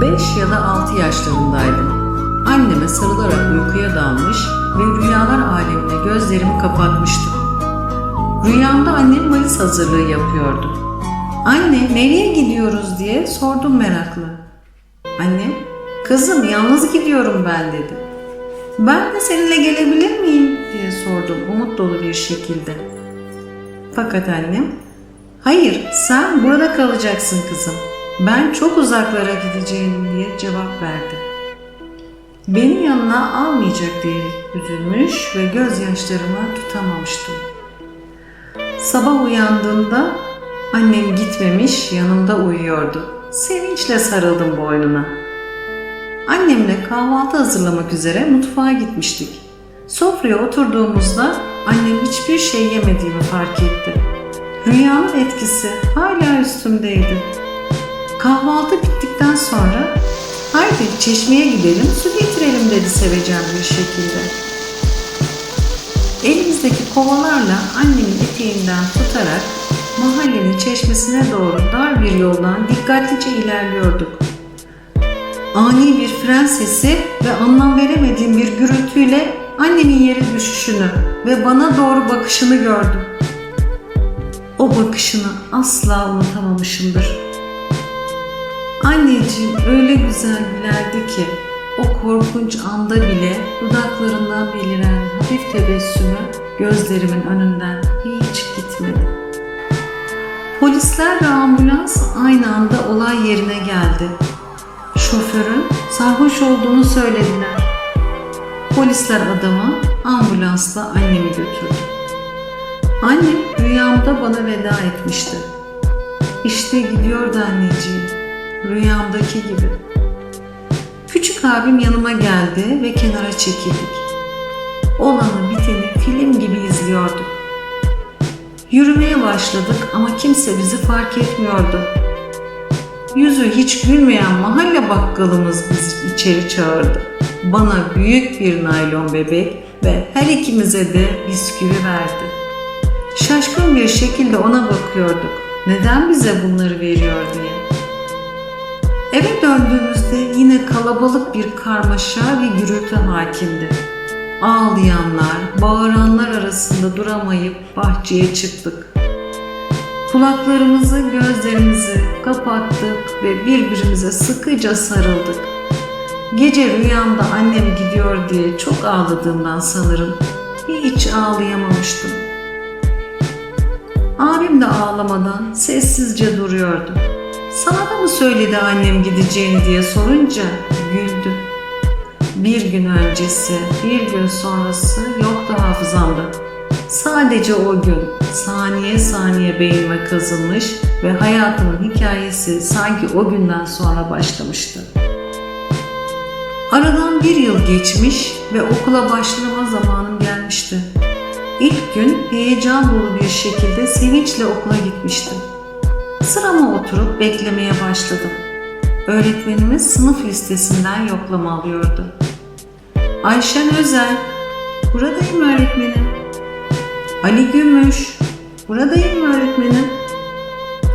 5 ya da 6 yaşlarındaydım. Anneme sarılarak uykuya dalmış ve rüyalar alemine gözlerimi kapatmıştım. Rüyamda annem valiz hazırlığı yapıyordu. Anne nereye gidiyoruz diye sordum meraklı. Annem, kızım yalnız gidiyorum ben dedi. Ben de seninle gelebilir miyim diye sordum umut dolu bir şekilde. Fakat annem, hayır sen burada kalacaksın kızım. Ben çok uzaklara gideceğim diye cevap verdi. Beni yanına almayacak diye üzülmüş ve gözyaşlarımı tutamamıştım. Sabah uyandığımda annem gitmemiş yanımda uyuyordu. Sevinçle sarıldım boynuna. Annemle kahvaltı hazırlamak üzere mutfağa gitmiştik. Sofraya oturduğumuzda annem hiçbir şey yemediğimi fark etti. Rüyanın etkisi hala üstümdeydi. Kahvaltı bittikten sonra haydi çeşmeye gidelim su getirelim dedi sevecen bir şekilde. Elimizdeki kovalarla annemin eteğinden tutarak mahallenin çeşmesine doğru dar bir yoldan dikkatlice ilerliyorduk. Ani bir fren sesi ve anlam veremediğim bir gürültüyle annemin yere düşüşünü ve bana doğru bakışını gördüm. O bakışını asla unutamamışımdır. Anneciğim öyle güzel gülerdi ki o korkunç anda bile dudaklarından beliren hafif tebessümü gözlerimin önünden hiç gitmedi. Polisler ve ambulans aynı anda olay yerine geldi. Şoförün sarhoş olduğunu söylediler. Polisler adamı ambulansla annemi götürdü. Annem rüyamda bana veda etmişti. İşte gidiyordu anneciğim, rüyamdaki gibi. Küçük abim yanıma geldi ve kenara çekildik. Olanı biteni film gibi izliyorduk. Yürümeye başladık ama kimse bizi fark etmiyordu. Yüzü hiç gülmeyen mahalle bakkalımız bizi içeri çağırdı. Bana büyük bir naylon bebek ve her ikimize de bisküvi verdi. Şaşkın bir şekilde ona bakıyorduk. Neden bize bunları veriyor döndüğümüzde yine kalabalık bir karmaşa ve gürültü hakimdi. Ağlayanlar, bağıranlar arasında duramayıp bahçeye çıktık. Kulaklarımızı, gözlerimizi kapattık ve birbirimize sıkıca sarıldık. Gece rüyamda annem gidiyor diye çok ağladığımdan sanırım hiç ağlayamamıştım. Abim de ağlamadan sessizce duruyordu. Sana da mı söyledi annem gideceğini diye sorunca güldü. Bir gün öncesi, bir gün sonrası yoktu hafızamda. Sadece o gün saniye saniye beynime kazınmış ve hayatımın hikayesi sanki o günden sonra başlamıştı. Aradan bir yıl geçmiş ve okula başlama zamanım gelmişti. İlk gün heyecan dolu bir şekilde sevinçle okula gitmiştim. Sırama oturup beklemeye başladım. Öğretmenimiz sınıf listesinden yoklama alıyordu. Ayşen Özel, buradayım öğretmenim. Ali Gümüş, buradayım öğretmenim.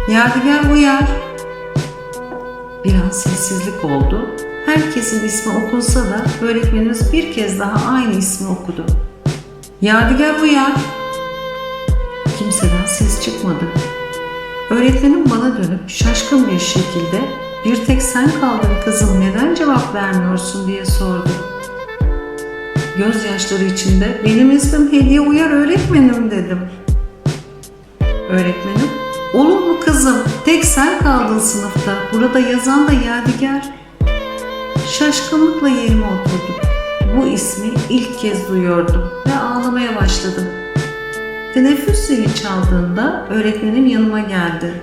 Yadigar Uyar. Bir an sessizlik oldu. Herkesin ismi okunsa da öğretmenimiz bir kez daha aynı ismi okudu. Yadigar Uyar. Kimseden ses çıkmadı. Öğretmenim bana dönüp şaşkın bir şekilde bir tek sen kaldın kızım neden cevap vermiyorsun diye sordu. Gözyaşları içinde benim ismim Hediye Uyar öğretmenim dedim. Öğretmenim, olur mu kızım tek sen kaldın sınıfta burada yazan da Yadigar. Şaşkınlıkla yerime oturdum. Bu ismi ilk kez duyuyordum ve ağlamaya başladım. Teneffüs zili çaldığında öğretmenim yanıma geldi.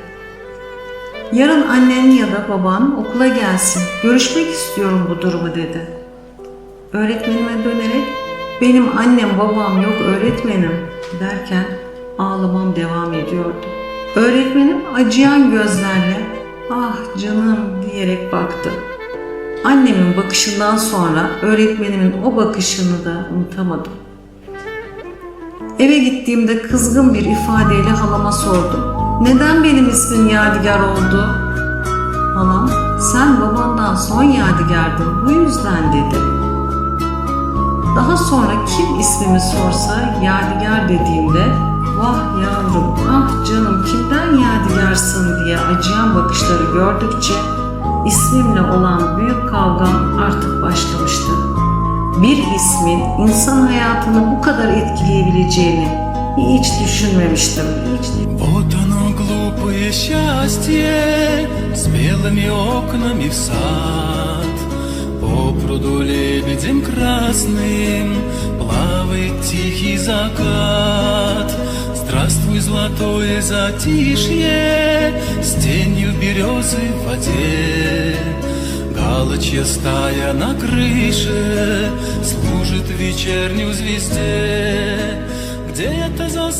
Yarın annen ya da baban okula gelsin. Görüşmek istiyorum bu durumu dedi. Öğretmenime dönerek benim annem babam yok öğretmenim derken ağlamam devam ediyordu. Öğretmenim acıyan gözlerle ah canım diyerek baktı. Annemin bakışından sonra öğretmenimin o bakışını da unutamadım. Eve gittiğimde kızgın bir ifadeyle halama sordum. Neden benim ismim Yadigar oldu? Halam, Sen babandan son yadigardın bu yüzden dedi. Daha sonra kim ismimi sorsa Yadigar dediğimde vah yavrum ah canım kimden yadigarsın diye acıyan bakışları gördükçe ismimle olan büyük kavgam artık başlamıştı. Bir ismin insan hayatını bu kadar etkileyebileceğini hiç düşünmemiştim. Hiç счастье С белыми окнами в сад По пруду лебедем красным Плавает тихий закат Здравствуй, золотое затишье С тенью березы в воде Галочья стая на крыше Служит вечернюю звезде. Где-то за